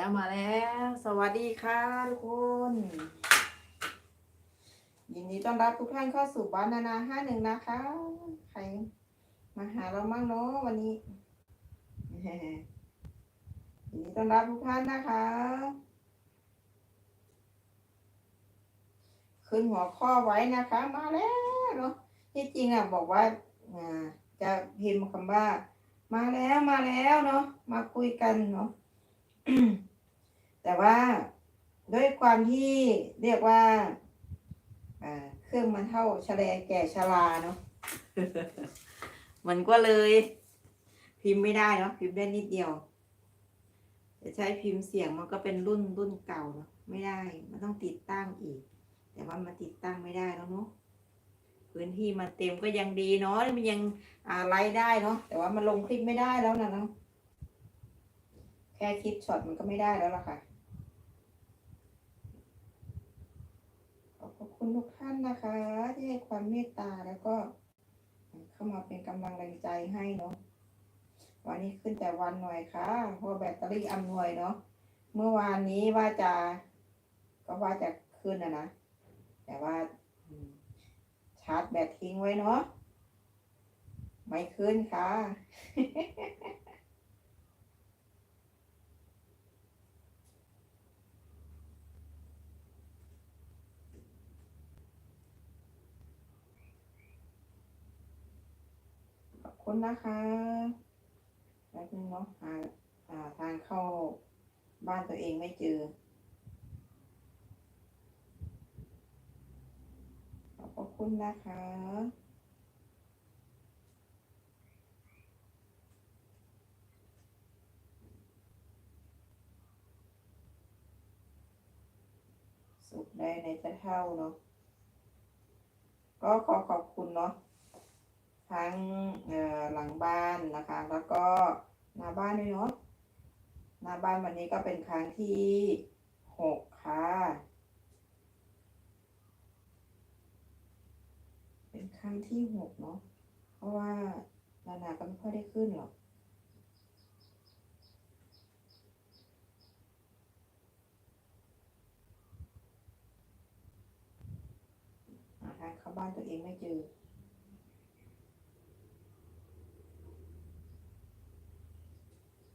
แล้วมาแล้ว สวัสดีค่ะทุกคน ยินดีต้อนรับทุกท่านเข้าสู่บ้านนานาห้าหนึ่งนะคะ ใครมาหาเรามั่งเนาะวันนี้ยินดีต้อนรับทุกท่านนะคะ ขึ้นหัวข้อไว้นะคะ มาแล้วเนาะที่จริงอะบอกว่าจะพิมพ์คำว่ามาแล้วมาแล้วเนาะมาคุยกันเนาะ แต่ว่าด้วยความที่เรียกว่าเครื่องมันเท่าชะแลแก่ชราเนาะมันก็เลย พิมพ์ไม่ได้เนาะพิมพ์ได้นิดเดียวจะใช้พิมพ์เสียงมันก็เป็นรุ่นรุ่นเก่าเนาะไม่ได้ มันต้องติดตั้งอีก แต่ว่ามันติดตั้งไม่ได้แล้วเนาะพื้นที่มันเต็มก็ยังดีเนาะมันยังอ่าไลฟ์ได้เนาะแต่ว่ามันลงคลิปไม่ได้แล้วนะเนาะแค่คลิปช็อตมันก็ไม่ได้แล้วล่ะค่ะ ขอบพระ คุณทุกท่านนะคะ ที่ให้ความเมตตาแล้วก็ เข้ามาเป็นกำลังแรงใจให้เนาะวันนี้ขึ้นแต่วันหน่อยค่ะเพราะแบตเตอรี่อำนวยเนาะเมื่อวานนี้ว่าจะก็ว่าจะขึ้นนะนะแต่ว่าชาร์จแบตทิ้งไว้เนาะไม่ขึ้นค่ะ คุณนะคะแป๊บนึงเนาะหาหาทางเข้าบ้านตัวเองไม่เจอขอบคุณนะคะสุขได้ในจะเท่าเนาะก็ขอขอบคุณเนาะ ทั้งหลังบ้านนะคะ แล้วก็หน้าบ้านด้วยเนาะหน้าบ้านวันนี้ก็เป็นครั้งที่หกค่ะ เป็นครั้งที่หกเนาะ เพราะว่านานาก็ไม่ค่อยได้ขึ้นหรอกหาทางเข้าบ้านตัวเองไม่เจอ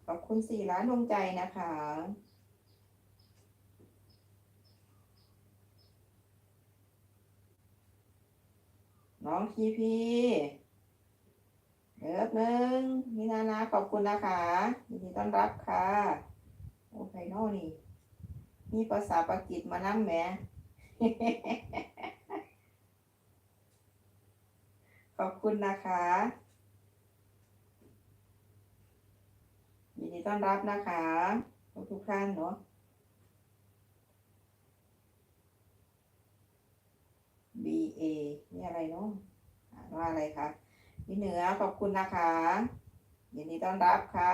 ขอบคุณสี่ล้านดวงใจนะคะ น้องพีพีเดี๋ยวแป๊บนึงมีนานาขอบคุณนะคะยินดีต้อนรับค่ะ โอ้ไพโน่นี่ มีภาษาปากีสมานั่งแหมขอบคุณนะคะ ยินดีต้อนรับนะคะทุกทุกท่านเนาะ B A นี่อะไรเนาะว่าอะไรคะพี่เหนือขอบคุณนะคะยินดีต้อนรับค่ะ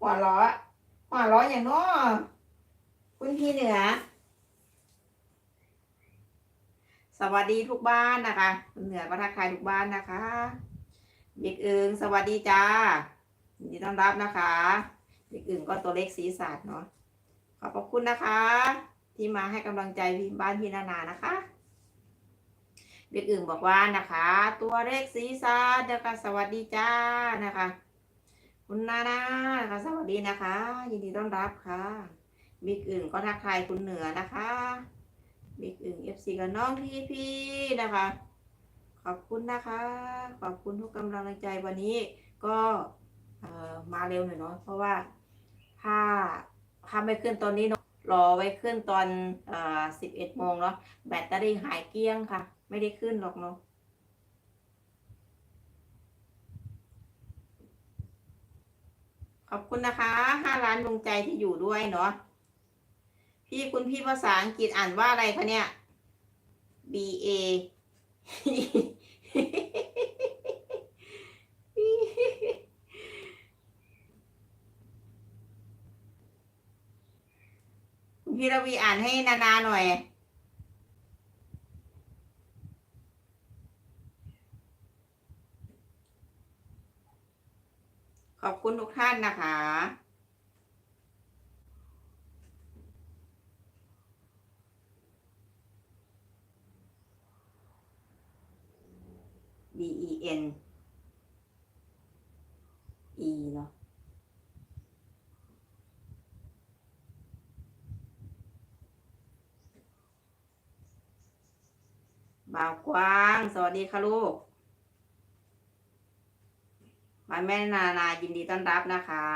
หัวเราะหัวเราะอย่างเน้อคุณพี่เหนือ สวัสดีทุกบ้านนะคะคุณเหนือก็ทักทายทุกบ้านนะคะเด็กอึงสวัสดีจ้ายินดีต้อนรับนะคะเด็กอึงก็ตัวเล็กสีสันเนาะขอบพระคุณนะคะ ที่มาให้กำลังใจพี่บ้านพี่นานานะคะเด็กอึงบอกว่านะคะ ตัวเล็กสีสันนะคะสวัสดีจ้านะคะ คุณนานานะคะสวัสดีนะคะ ยินดีต้อนรับค่ะบิ๊กอึ่งก็ทักทายคุณเหนือนะคะ บิ๊กอึ่งเอฟซีกับน้องพีพีนะคะ ขอบคุณนะคะ ขอบคุณทุกกำลังใจวันนี้ก็มาเร็วหน่อยเนาะเพราะว่าถ้าถ้าไม่ขึ้นตอนนี้เนาะรอไว้ขึ้นตอนอ่อสิบเอ็ดโมงเนาะแบตเตอรี่หายเกลี้ยงค่ะ ไม่ได้ขึ้นหรอกเนาะขอบคุณนะคะห้าล้านดวงใจที่อยู่ด้วยเนาะ พี่คุณพี่ภาษาอังกฤษอ่านว่าอะไรคะเนี่ย B A พี่ระวีอ่านให้นานาหน่อยขอบคุณทุกท่านนะคะ B E N E เนาะบ่าวกวาง สวัสดีค่ะลูกมาแม่นานายินดีต้อนรับนะคะ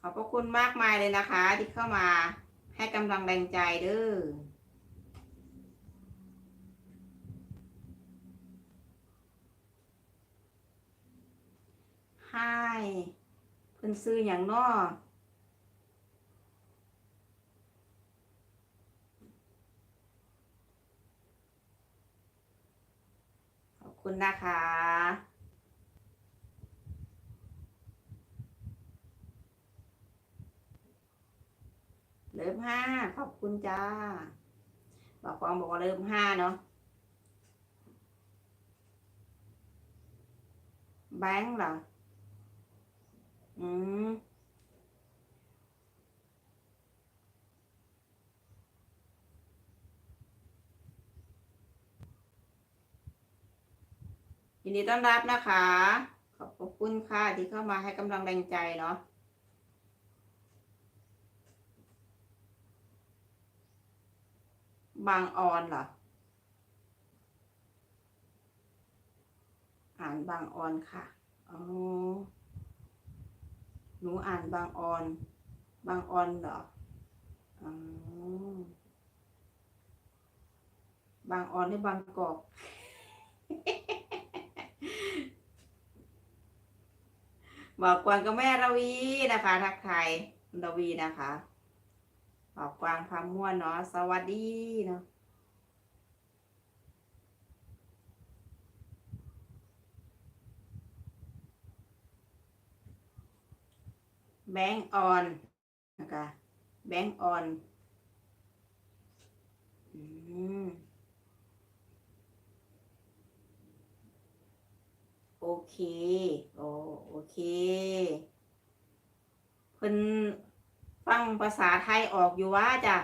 ขอบพระคุณมากมายเลยนะคะที่เข้ามา ให้กำลังแรงใจเด้อให้เพิ่นซื้ออย่างนอขอบคุณนะคะ เริ่มห้าขอบคุณจ้าบอกฟองบอกว่าเริ่มห้าเนาะแบงค์เหรออืมยินดีต้อนรับนะคะ ขอบคุณค่ะที่เข้ามาให้กำลังแรงใจเนาะ บางออนเหรอ อ่านบางออนค่ะ อ๋อ หนูอ่านบางออน บางออนเหรอ อ๋อ บางออนหรือบางกอก บอกกวางกับแม่ระวีนะคะ ทักทายระวีนะคะ บอกกวางพาม่วนเนาะสวัสดีเนาะแบงก์ออนนะคะแบงก์ออนอืมโอเค โอโอเค เพิ่น ฟังภาษาไทยออกอยู่ว่าจ้ะ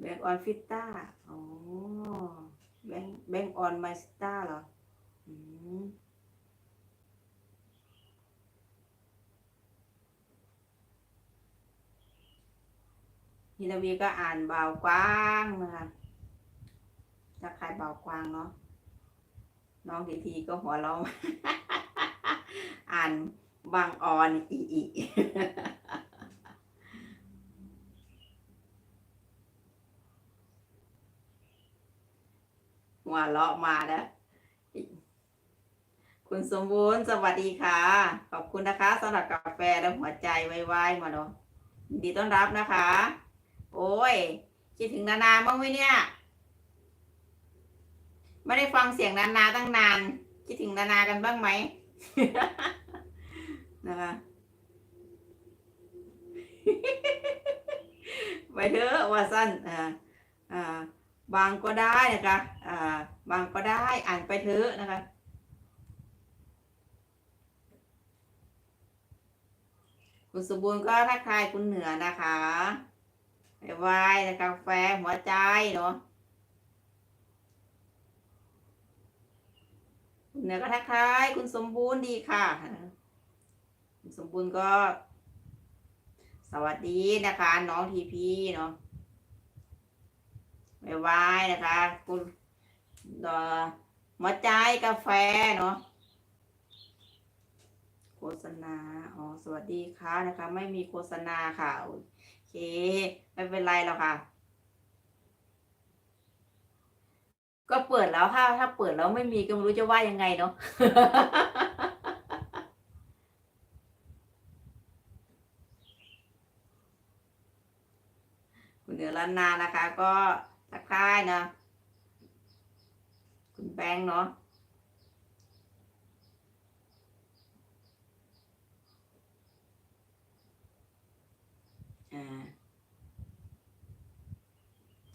แบงก์ออนฟิต้าอ๋อแบงแบงออนไมสตาเหรออืมฮิลาวีก็อ่านเบากว้างนะคะถ้าใครเบากว้างเนาะ น้องทีทีก็หัวเราะอ่านบางออนอีอีหัวเราะมาแล้วคุณสมบูรณ์สวัสดีค่ะ ขอบคุณนะคะสำหรับกาแฟและหัวใจไวๆมาเนาะยินดีต้อนรับนะคะ โอ้ย คิดถึงนานาบ้างไหมเนี่ย ไม่ได้ฟังเสียงนานาตั้งนาน คิดถึงนานากันบ้างไหมนะคะไปเถอะว่าสั้นอ่าอ่าบางก็ได้นะคะอ่าบางก็ได้อ่านไปเถอะนะคะคุณสมบูรณ์ก็ทักทายคุณเหนือนะคะไปไหว้นะคะกาแฟหัวใจเนาะคุณเห นือก็ทักทายคุณสมบูรณ์ดีค่ะ คุณสมบูรณ์ก็ สวัสดีนะคะ น้องทีพีเนาะไปไหว้นะคะ คุณเอ่อหัวใจกาแฟเนาะโฆษณา อ๋อ สวัสดีค่ะนะคะ ไม่มีโฆษณาค่ะ โอเค ไม่เป็นไรหรอกค่ะ ก็เปิดแล้วถ้าถ้าเปิดแล้วไม่มีก็ไม่รู้จะว่ายังไงเนาะคุณเหนือล้านนานะคะ ก็ทักทายนะ คุณแบงค์เนาะ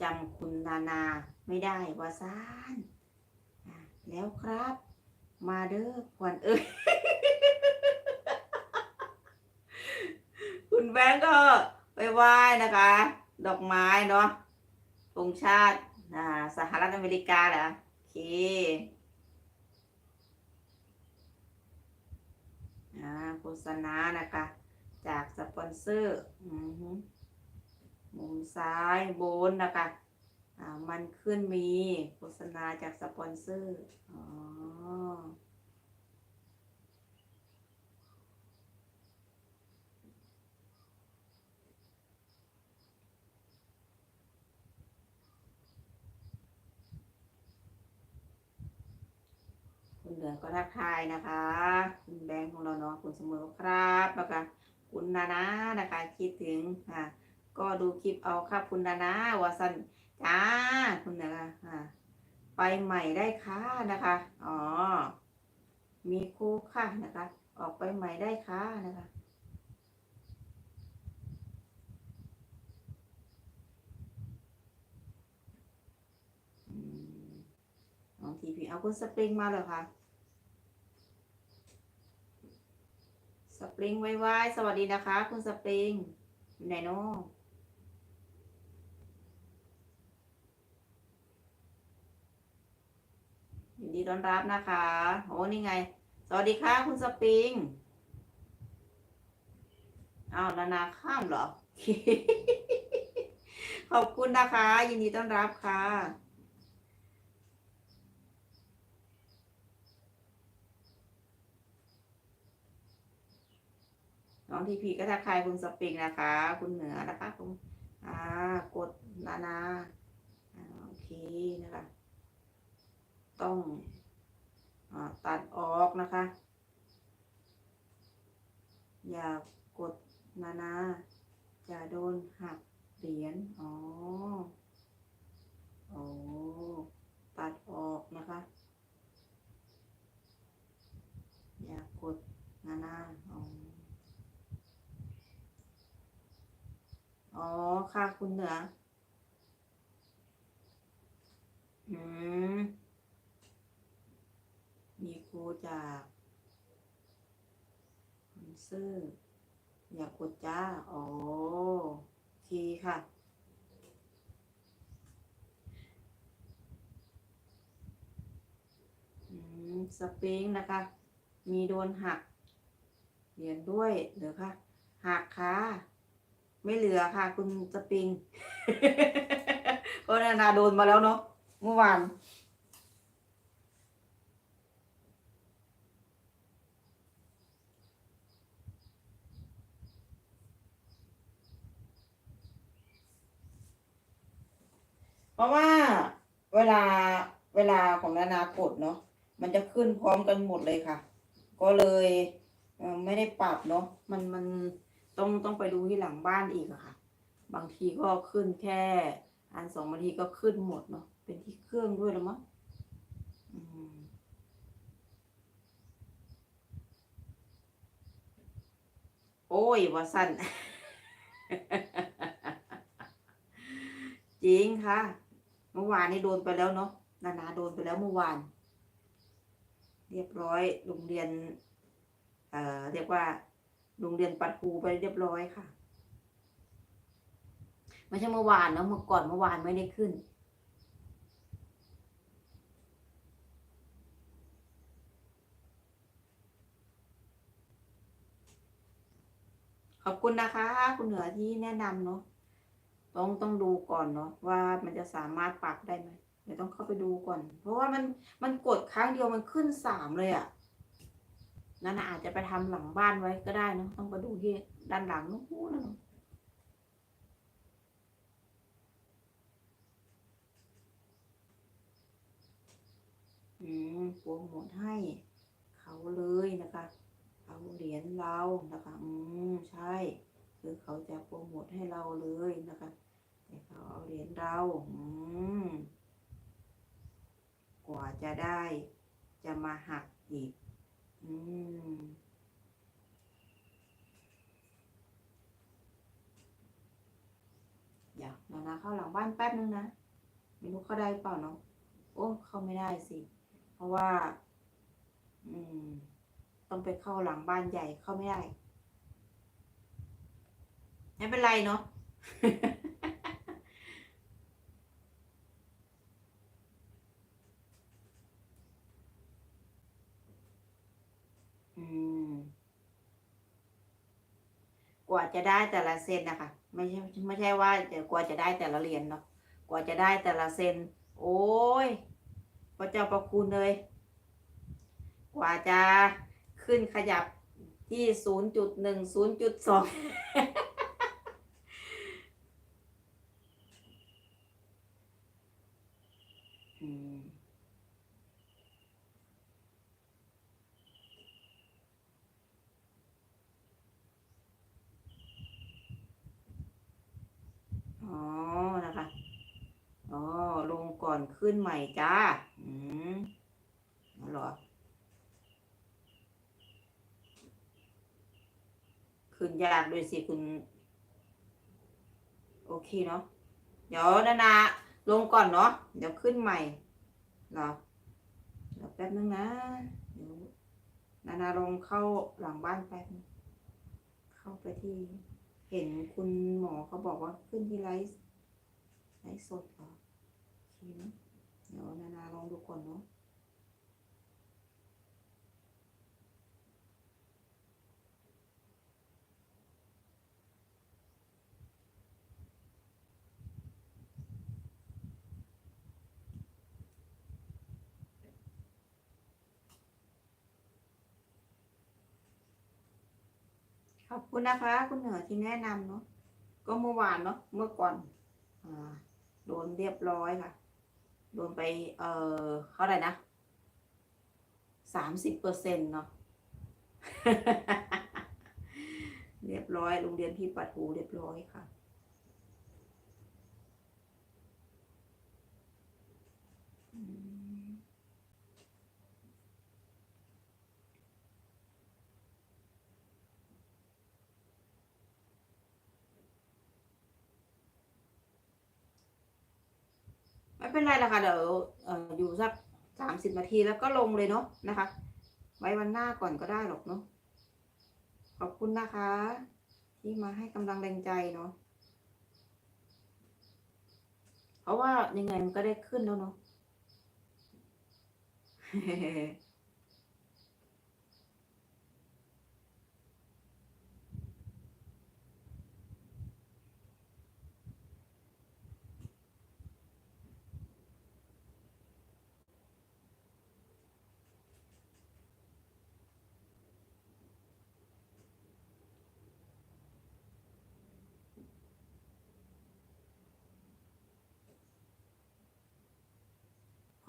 จำคุณนานา ไม่ได้ว่าซานแล้วครับ มาเด้อขวัญเอ้ยคุณแบงก์ก็ไปไหว้นะคะ ดอกไม้เนาะธงชาติสหรัฐอเมริกาเหรอโอเคโฆษณานะคะ จากสปอนเซอร์อมุมซ้ายบนนะคะ มันขึ้นมีโฆษณาจากสปอนเซอร์ อ๋อ คุณเหลือก็ทักทายนะคะ คุณแบงค์ของเราเนาะ คุณเสมอครับแล้วก็คุณนานานะคะ คิดถึงอะ ก็ดูคลิปเอาครับคุณนานาวาสัน จ้าคุณนะคะอะไปใหม่ได้ค่ะนะคะ อ๋อ มีครูค่ะนะคะ ออกไปใหม่ได้ค่ะนะคะอืมน้องทีพีเอาคุณสปริงมาเลยค่ะ สปริงไว้สวัสดีนะคะ คุณสปริงอยู่ไหนเนาะยินดี ต้อนรับนะคะโอ้นี่ไง สวัสดีค่ะคุณสปริงอ้าวนานาข้ามเหรอ ขอบคุณนะคะ ยินดีต้อนรับค่ะ น้องทีพีก็ทักทายคุณสปริงนะคะ คุณเหนือนะคะคุณอ่ากดนานาโอเคนะคะ ต้อง ตัดออกนะคะ อย่ากดนานา จะโดนหักเหรียญ อ๋อ โอ้ตัดออกนะคะ อย่ากดนานา อ๋ออ๋อค่ะคุณเหนือม มีครูจากคอนเซอร์อยากกดจ้า อ๋อโอเคค่ะ สปริงนะคะ มีโดนหัก เหรียญด้วยเหรือคะหักค่ะ ไม่เหลือค่ะ คุณสปริงก็นานาโดนมาแล้วเนาะเมื่อวาน เพราะว่าเวลาเวลาของนานากดเนาะมันจะขึ้นพร้อมกันหมดเลยค่ะ ก็เลยไม่ได้ปรับเนาะมันมันต้องต้องไปดูที่หลังบ้านอีกอะค่ะ บางทีก็ขึ้นแค่ อันสองบางทีก็ขึ้นหมดเนาะเป็นที่เครื่องด้วยหรือมั้งโอ้ยว่าสั้นจริงค่ะ เมื่อวานนี้โดนไปแล้วเนาะนานาโดนไปแล้วเมื่อวาน เรียบร้อยโรงเรียน เอ่อเรียกว่าโรงเรียนปัดหูไปเรียบร้อยค่ะไม่ใช่เมื่อวานเนาะเมื่อก่อนเมื่อวานไม่ได้ขึ้น ขอบคุณนะคะ คุณเหนือที่แนะนำเนาะ ต้องต้องดูก่อนเนาะว่ามันจะสามารถปรับได้ไหมเดี๋ยวต้องเข้าไปดูก่อน เพราะว่ามันมันกดครั้งเดียวมันขึ้นสามเลยอะ่ะนั่นอาจจะไปทำหลังบ้านไว้ก็ได้เนาะต้องไปดูที่ด้านหลังนู้นนะเนะอืมโปรโมทให้ เขาเลยนะคะ เอาเหรียญเรานะคะ อืม ใช่ คือเขาจะโปรโมทให้เราเลยนะคะแต่เขาเอาเหรียญเราอืมกว่าจะได้จะมาหักอีก อืมดี๋ยวนะเข้าหลังบ้านแป๊บนึงนะไม่รู้เขาได้เปล่าเนาะโอ้เข้าไม่ได้สิ เพราะว่า อืม ต้องไปเข้าหลังบ้านใหญ่เข้าไม่ได้ ไม่เป็นไรเนาะอืมกว่าจะได้แต่ละเซนนะคะ ไม่ใช่ไม่ใช่ว่าจะกว่าจะได้แต่ละเหรียญเนาะกว่าจะได้แต่ละเซน โอ้ยพระเจ้าประคุณเลย กว่าจะขึ้นขยับที่ศูนย์จุดหนึ่งศูนย์จุดสอง อืม อ๋อ นะคะ อ๋อ ลงก่อน ขึ้นใหม่จ้า อืมนั่นหรอ ขึ้นยากด้วยสิคุณ โอเคเนาะ เดี๋ยวนานาลงก่อนเนาะ เดี๋ยวขึ้นใหม่หรอเดี๋ยวแป๊บนึงนะเดี๋ยวนานาลงเข้าหลังบ้านแป๊บเข้าไปที่เห็นคุณหมอเขาบอกว่าขึ้นที่ไลฟ์ไลฟ์สดเหรอโอเคเนอะ เดี๋ยวนานาลองดูก่อนเนาะขอบคุณนะคะ คุณเหนือที่แนะนำเนาะก็เมื่อวานเนาะเมื่อก่อนอโดนเรียบร้อยค่ะ โดนไป เอ่อเท่าไหร่นะสามสิบเปอร์เซ็นต์เนาะเรียบร้อยโรงเรียนที่ปัดหูเรียบร้อยค่ะ เป็นไรละค่ะเดี๋ยวเอออยู่สักสามสิบนาทีแล้วก็ลงเลยเนาะนะคะ ไว้วันหน้าก่อนก็ได้หรอกเนาะขอบคุณนะคะ ที่มาให้กำลังแรงใจเนาะเพราะว่ายังไงมันก็ได้ขึ้นแล้วเนาะ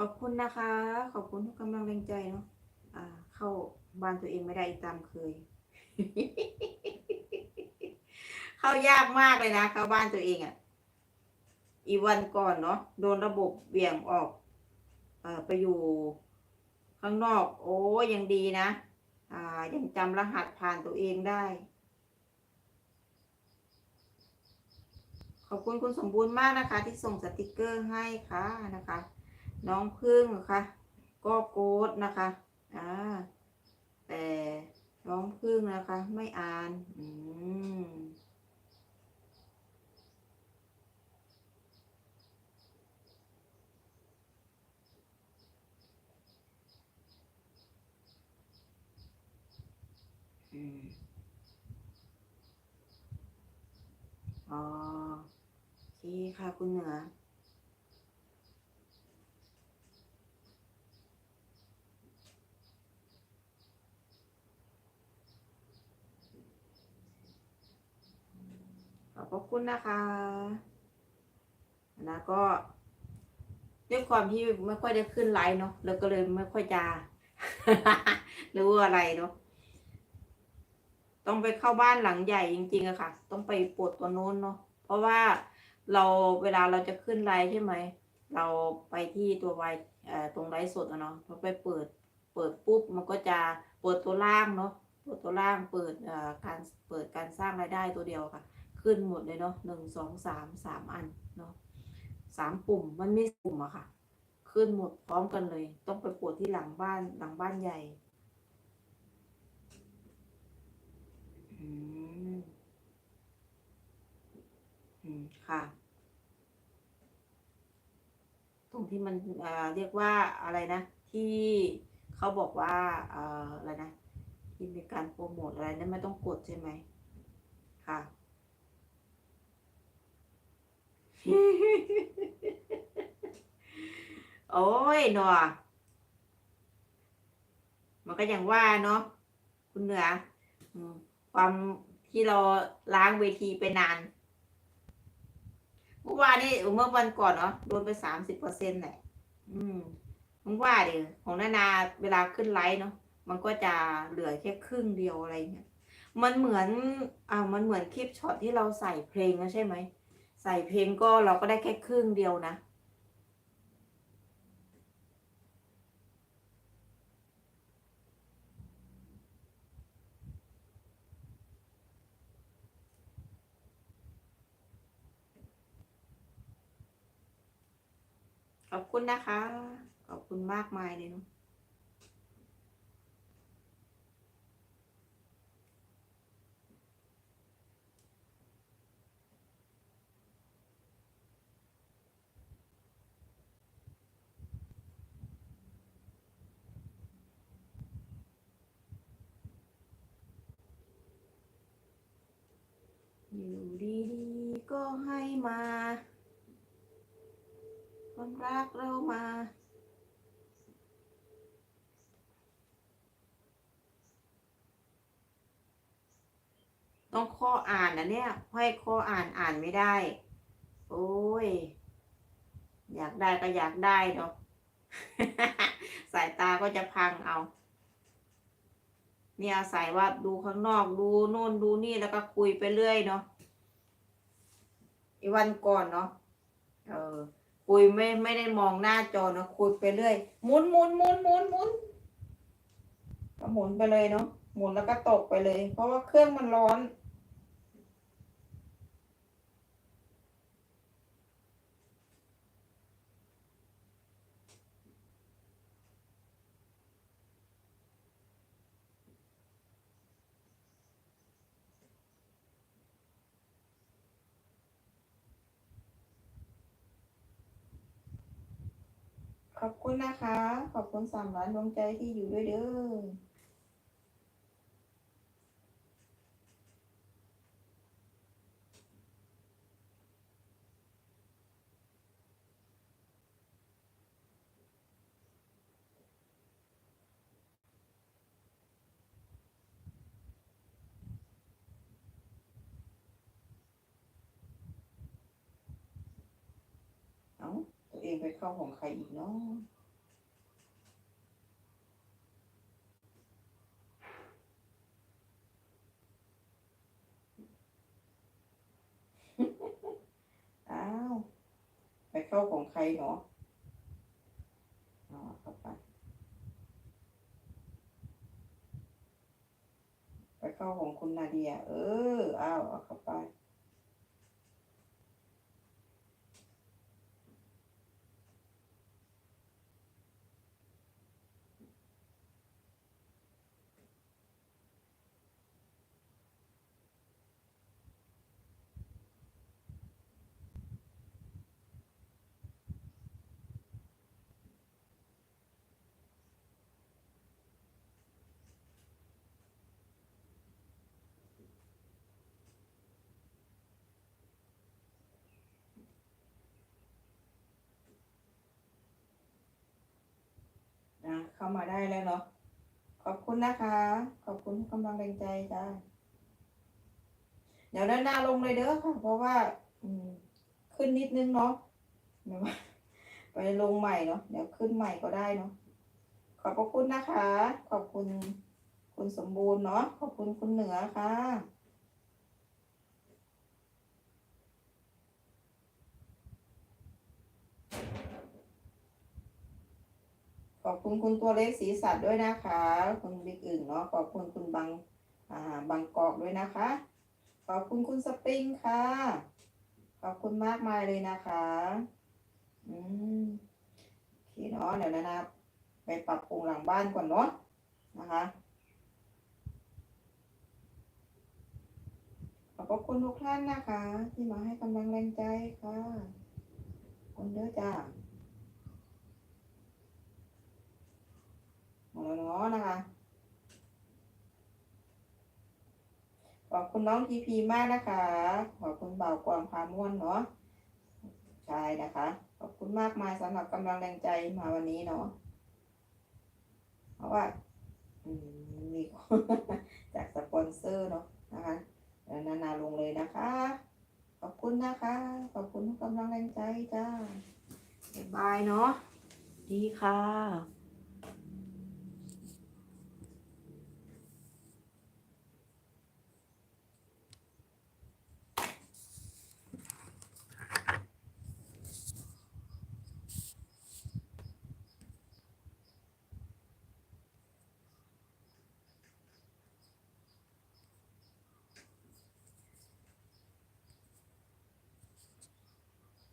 อบคุณนะคะ ขอบคุณทุกกำลังแรงใจเนาะอ่า เข้าบ้านตัวเองไม่ได้ตามเคย เข้ายากมากเลยนะ เข้าบ้านตัวเองอะ่ะ อีวันก่อนเนาะโดนระบบเบี่ยงออก เอ่อไปอยู่ข้างนอก โอ้ยังดีนะอ่า ยังจำรหัสผ่านตัวเองได้ ขอบคุณคุณสมบูรณ์มากนะคะ ที่ส่งสติกเกอร์ให้ค่ะนะคะ น้องพึ่งค่ะ ก็โกดนะคะอ่าแต่น้องพึ่งนะคะ ไม่อ่าน อืมอ๋อโอเคค่ะคุณเหนือ อบพระคุณนะคะนะก็ด้วยความที่ไม่ค่อยได้ขึ้นไลน์เนาะแล้วก็เลยไม่ค่อยจะรู้อะไรเนาะต้องไปเข้าบ้านหลังใหญ่จริงๆอะค่ะ ต้องไปปลดตัวโน้นเนาะเพราะว่าเราเวลาเราจะขึ้นไลน์ใช่ไหม เราไปที่ตัวไวตรงไลฟ์สดอะเนาะพอไปเปิดเปิดปุ๊บมันก็จะเปิดตัวล่างเนาะเปิดตัวล่างเปิดการเปิดการสร้างรายได้ตัวเดียวค่ะ ขึ้นหมดเลยเนาะหนึ่งสองสามสามอันเนาะสามปุ่มมันไม่ปุ่มอะค่ะ ขึ้นหมดพร้อมกันเลย ต้องไปปวดที่หลังบ้านหลังบ้านใหญ่อืมอืมค่ะ ตรงที่มันเออเรียกว่าอะไรนะ ที่เขาบอกว่าเอออะไรนะที่มีการโปรโมทอะไรนั้นไม่ต้องกดใช่ไหมค่ะ โอ้ยหนอมันก็อย่างว่าเนาะคุณเหนือความที่เราล้างเวทีไปนานเมื่อวานนี่เมื่อวันก่อนเนาะโดนไปสามสิบเปอร์เซ็นต์แหละอืมมึงว่าเดี๋ยวของนานาเวลาขึ้นไลฟ์เนาะมันก็จะเหลือแค่ครึ่งเดียวอะไรเงี้ยมันเหมือนอ่ามันเหมือนคลิปช็อตที่เราใส่เพลงนะใช่ไหม ใส่เพลงก็เราก็ได้แค่ครึ่งเดียวนะ ขอบคุณนะคะ ขอบคุณมากมายเลยเนาะ อยู่ดีๆ ก็ ให้มาความรักเรามา ต้องข้ออ่านนะเนี่ยให้ข้ออ่านอ่านไม่ได้ โอ้ย อยากได้ก็อยากได้เนาะสายตาก็จะพังเอาเนี่ยอาศัยว่าดูข้างนอกดูโน่นดูนี่แล้วก็คุยไปเรื่อยเนาะ อีวันก่อนเนาะเออคุยไม่ไม่ได้มองหน้าจอเนาะคุยไปเรื่อยหมุนหมุนหมุนหมุนหมุนก็หมุนไปเลยเนาะหมุนแล้วก็ตกไปเลย เพราะว่าเครื่องมันร้อน ขอบคุณนะคะ ขอบคุณสามล้านดวงใจที่อยู่ด้วยเด้อ เอ้าตัวเอง ไปเข้าของใครอีกเนาะอ้าว ไปเข้าของใครเนาะอ๋อเข้าไป ไปเข้าของคุณนาเดีย เออ อ้าวเอาเข้าไป เข้ามาได้แล้วเนาะขอบคุณนะคะ ขอบคุณทุกกำลังแรงใจจ้าเดี๋ยวด้านหน้าลงเลยเด้อค่ะ เพราะว่า อืม ขึ้นนิดนึงเนาะเดี๋ยวไปลงใหม่เนาะเดี๋ยวขึ้นใหม่ก็ได้เนาะขอบพระคุณนะคะ ขอบคุณคุณสมบูรณ์เนาะขอบคุณคุณเหนือค่ะ ขอบคุณคุณตัวเล็กสีสัตว์ด้วยนะคะ คุณบิ๊กอึ่งเนาะ ขอบคุณคุณบางอ่าบางกอกด้วยนะคะ ขอบคุณคุณสปริงค่ะ ขอบคุณมากมายเลยนะคะ อืมโอเคเนาะเดี๋ยวนะนะไปปรับปรุงหลังบ้านก่อนเนาะนะคะขอบคุณทุกท่านนะคะ ที่มาให้กำลังแรงใจค่ะ คุณเด้อจ้า หมดแล้วเนาะนะคะขอบคุณน้องทีพีมากนะคะ ขอบคุณเบากวางพาม่วนเนาะใช่นะคะ ขอบคุณมากมายสำหรับกำลังแรงใจมาวันนี้เนาะเพราะว่ามีจากสปอนเซอร์เนาะนะคะแล้วนานาลงเลยนะคะ ขอบคุณนะคะ ขอบคุณทุกกำลังแรงใจจ้าบายเนาะดีค่ะ